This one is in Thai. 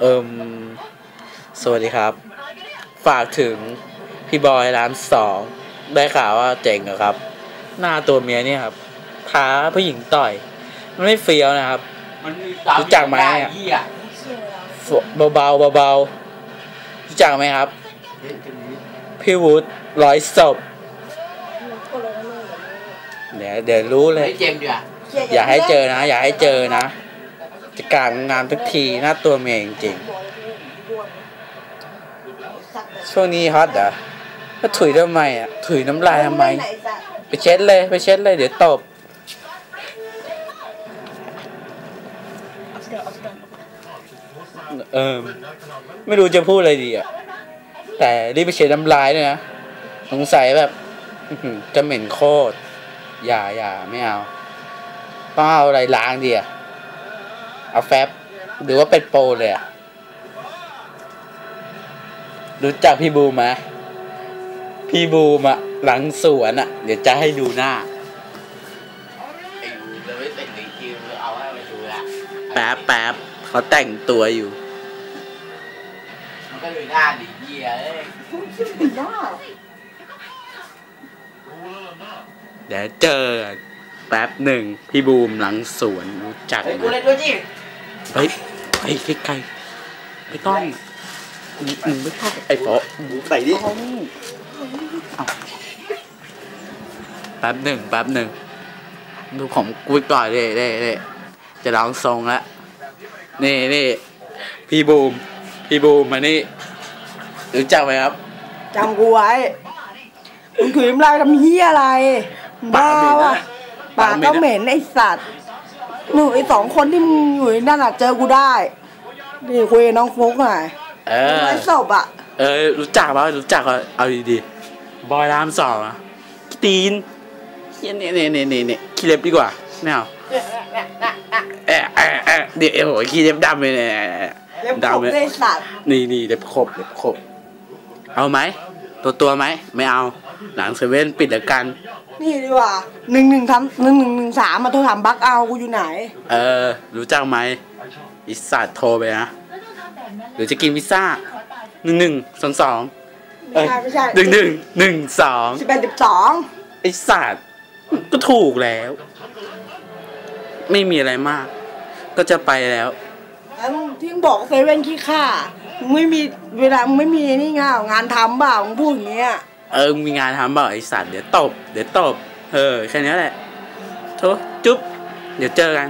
เอิมสวัสดีครับ ฝากถึงพี่บอยร้านสองได้ข่าวว่าเจ๋งเหรอครับ หน้าตัวเมียเนี่ยครับท้าผู้หญิงต่อย มันไม่เฟี้ยวนะครับ มันมีรู้จักไหมเนี่ยเหี้ยเบาๆเบาๆรู้จักไหมครับพี่วุฒิร้อยศพเดี๋ยวเดี๋ยวรู้เลยไอ้เจมส์ดีกว่าอย่าให้เจอนะ อย่าให้เจอนะ จะกลางงานทุกทีหน้าตัวเมียจริงๆช่วงนี้ฮอตเหรอก็ถุยทำไมอะ ถุยน้ำลายทำไม ไปเช็ดเลยไปเช็ดเลยเดี๋ยวตบเออไม่รู้จะพูดอะไรดีอะ แต่รีบไปเช็ดน้ำลายด้วยนะ สงสัยแบบจะเหม็นโคตร อย่าอย่าไม่เอาต้องเอาอะไรล้างดีอะ เอาแฟบหรือว่าเป็นโปรเลยอะรู้จักพี่บูมไหมพี่บูมอะหลังสวนอะเดี๋ยวจะให้ดูหน้าไอ้กูจะไม่ติดในคิวเอาให้ไปดูละแป๊บแป๊บเขาแต่งตัวอยู่ มันก็ดูหน้าดีเหี้ยเอ้ยเดี๋ยวเจอกันแป๊บหนึ่งพี่บูมหลังสวนรู้จักไอ้ไหกูมเล่นด้วยจิ เฮ้ยไปไกลๆไม่ต้องมึงมึงไม่ต้องไอ้โฟใส่ดิเอาแป๊บหนึ่งแป๊บหนึ่งดูของกูก่อนเลยเด้เด้จะร้องทรงแล้วนี่นี่พี่บูม พี่บูมมานี่รู้จักไหมครับจำกูไว้มึงถุยน้ำลายทำเหี้ยอะไรบ้าวะปากก็เหม็นไอสัตว์ หนูไอสองคนที่มึงอยู่ในนั่นอะเจอกูได้ นี่คุยกับน้องฟุกหน่อยเออไอศพอะ เออ รู้จักป่ะรู้จักอะเอาดีๆบอยรามสองอะตีนเฮียเนี่ยเนี่ยเนี่ยเนี่ยเนี่ยขี้เล็บดีกว่าไม่เอาเอะเอะเอะเดี๋ยวโอ้โหขี้เล็บดำเลยเนี่ยเล็บขบดำเลยไอสัตว์ นี่นี่เล็บขบเล็บขบ เอาไหม ตัวตัวไหม ไม่เอา หลังเซเว่นปิดแล้วกัน นี่ดีกว่าหนึ่งหนึ่งทำหนึ่งหนึ่งหนึ่งสามมาโทรถามบักเอากูอยู่ไหน เออ รู้จักไหมอิสัตโทรไปนะหรือจะกินพิซซ่าหนึ่งหนึ่งสองสองไม่ใช่ไม่ใช่หนึ่งหนึ่งหนึ่งสองสิบแปดสิบสองไอ้สัตว์ก็ถูกแล้ว ไม่มีอะไรมาก ก็จะไปแล้วแล้วมึงที่มึงบอกเซเว่นขี้ข้ามึงไม่มีเวลามึงไม่มีนี่ไงงานทำเปล่ามึงพูดอย่างเงี้ย เออมีงานทำเปล่าไอสัตว์เดี๋ยวตบ เดี๋ยวตบ เออแค่นี้แหละโทษจุ๊บ เดี๋ยวเจอกัน